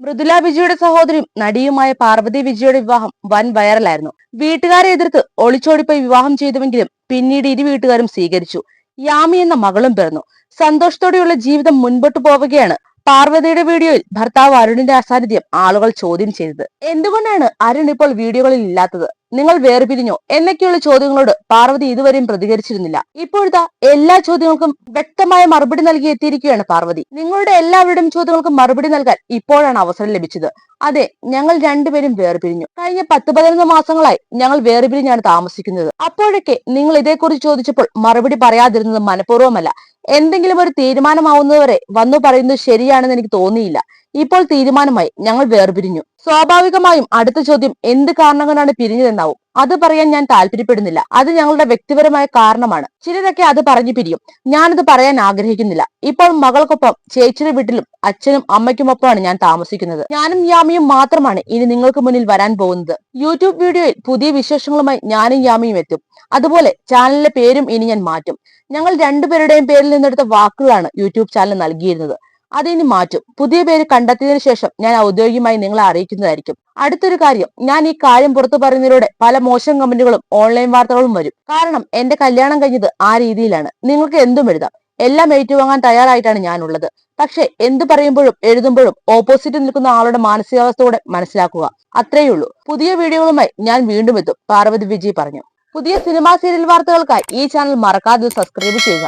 മൃദുല വിജയുടെ സഹോദരിയും നടിയുമായ പാർവതി വിജയുടെ വിവാഹം വൻ വൈറലായിരുന്നു. വീട്ടുകാരെ എതിർത്ത് ഒളിച്ചോടിപ്പോയി വിവാഹം ചെയ്തുവെങ്കിലും പിന്നീട് ഇരു വീട്ടുകാരും സ്വീകരിച്ചു. യാമി എന്ന മകളും പിറന്നു. സന്തോഷത്തോടെയുള്ള ജീവിതം മുൻപോട്ട് പോവുകയാണ് പാർവതിയുടെ വീഡിയോയിൽ ഭർത്താവ് അരുണിന്റെ അസാന്നിധ്യം ആളുകൾ ചോദ്യം ചെയ്തത്. എന്തുകൊണ്ടാണ് അരുൺ ഇപ്പോൾ വീഡിയോകളിൽ ഇല്ലാത്തത്? നിങ്ങൾ വേർപിരിഞ്ഞോ? എന്നൊക്കെയുള്ള ചോദ്യങ്ങളോട് പാർവതി ഇതുവരെയും പ്രതികരിച്ചിരുന്നില്ല. ഇപ്പോഴത്തെ എല്ലാ ചോദ്യങ്ങൾക്കും വ്യക്തമായ മറുപടി നൽകി എത്തിയിരിക്കുകയാണ് പാർവതി. നിങ്ങളുടെ എല്ലാവരുടെയും ചോദ്യങ്ങൾക്കും മറുപടി നൽകാൻ ഇപ്പോഴാണ് അവസരം ലഭിച്ചത്. അതെ ഞങ്ങൾ രണ്ടുപേരും വേർപിരിഞ്ഞു. കഴിഞ്ഞ പത്ത് പതിനൊന്ന് മാസങ്ങളായി ഞങ്ങൾ വേർപിരിഞ്ഞാണ് താമസിക്കുന്നത്. അപ്പോഴൊക്കെ നിങ്ങൾ ഇതേക്കുറിച്ച് ചോദിച്ചപ്പോൾ മറുപടി പറയാതിരുന്നത് മനഃപൂർവമല്ല. എന്തെങ്കിലും ഒരു തീരുമാനമാവുന്നതുവരെ വന്നു പറയുന്നത് ശരിയാണെന്ന് എനിക്ക് തോന്നിയില്ല. ഇപ്പോൾ തീരുമാനമായി ഞങ്ങൾ വേർപിരിഞ്ഞു. സ്വാഭാവികമായും അടുത്ത ചോദ്യം എന്ത് കാരണം കൊണ്ടാണ് പിരിഞ്ഞതെന്നാവും. അത് പറയാൻ ഞാൻ താല്പര്യപ്പെടുന്നില്ല. അത് ഞങ്ങളുടെ വ്യക്തിപരമായ കാരണമാണ്. ചിലരൊക്കെ അത് പറഞ്ഞു പിരിയും. ഞാനത് പറയാൻ ആഗ്രഹിക്കുന്നില്ല. ഇപ്പോൾ മകൾക്കൊപ്പം ചേച്ചിയുടെ വീട്ടിലും അച്ഛനും അമ്മയ്ക്കുമൊപ്പമാണ് ഞാൻ താമസിക്കുന്നത്. ഞാനും യാമിയും മാത്രമാണ് ഇനി നിങ്ങൾക്ക് മുന്നിൽ വരാൻ പോകുന്നത്. യൂട്യൂബ് വീഡിയോയിൽ പുതിയ വിശേഷങ്ങളുമായി ഞാനും യാമിയും എത്തും. അതുപോലെ ചാനലിന്റെ പേരും ഇനി ഞാൻ മാറ്റും. ഞങ്ങൾ രണ്ടുപേരുടെയും പേരിൽ നിന്നെടുത്ത വാക്കുകളാണ് യൂട്യൂബ് ചാനൽ നൽകിയിരുന്നത്. അതിനി മാറ്റും. പുതിയ പേര് കണ്ടെത്തിയതിനു ശേഷം ഞാൻ ഔദ്യോഗികമായി നിങ്ങളെ അറിയിക്കുന്നതായിരിക്കും. അടുത്തൊരു കാര്യം ഞാൻ ഈ കാര്യം പുറത്തു പറയുന്നതിലൂടെ പല മോശം കമന്റുകളും ഓൺലൈൻ വാർത്തകളും വരും. കാരണം എന്റെ കല്യാണം കഴിഞ്ഞത് ആ രീതിയിലാണ്. നിങ്ങൾക്ക് എന്തും എഴുതാം. എല്ലാം ഏറ്റുവാങ്ങാൻ തയ്യാറായിട്ടാണ് ഞാനുള്ളത്. പക്ഷെ എന്ത് പറയുമ്പോഴും എഴുതുമ്പോഴും ഓപ്പോസിറ്റ് നിൽക്കുന്ന ആളുടെ മാനസികാവസ്ഥയോടെ മനസ്സിലാക്കുക. അത്രയേ ഉള്ളൂ പുതിയ വീഡിയോകളുമായി ഞാൻ വീണ്ടും എത്തും. പാർവതി വിജയ് പറഞ്ഞു. പുതിയ സിനിമാ സീരിയൽ വാർത്തകൾക്കായി ഈ ചാനൽ മറക്കാതെ സബ്സ്ക്രൈബ് ചെയ്യുക.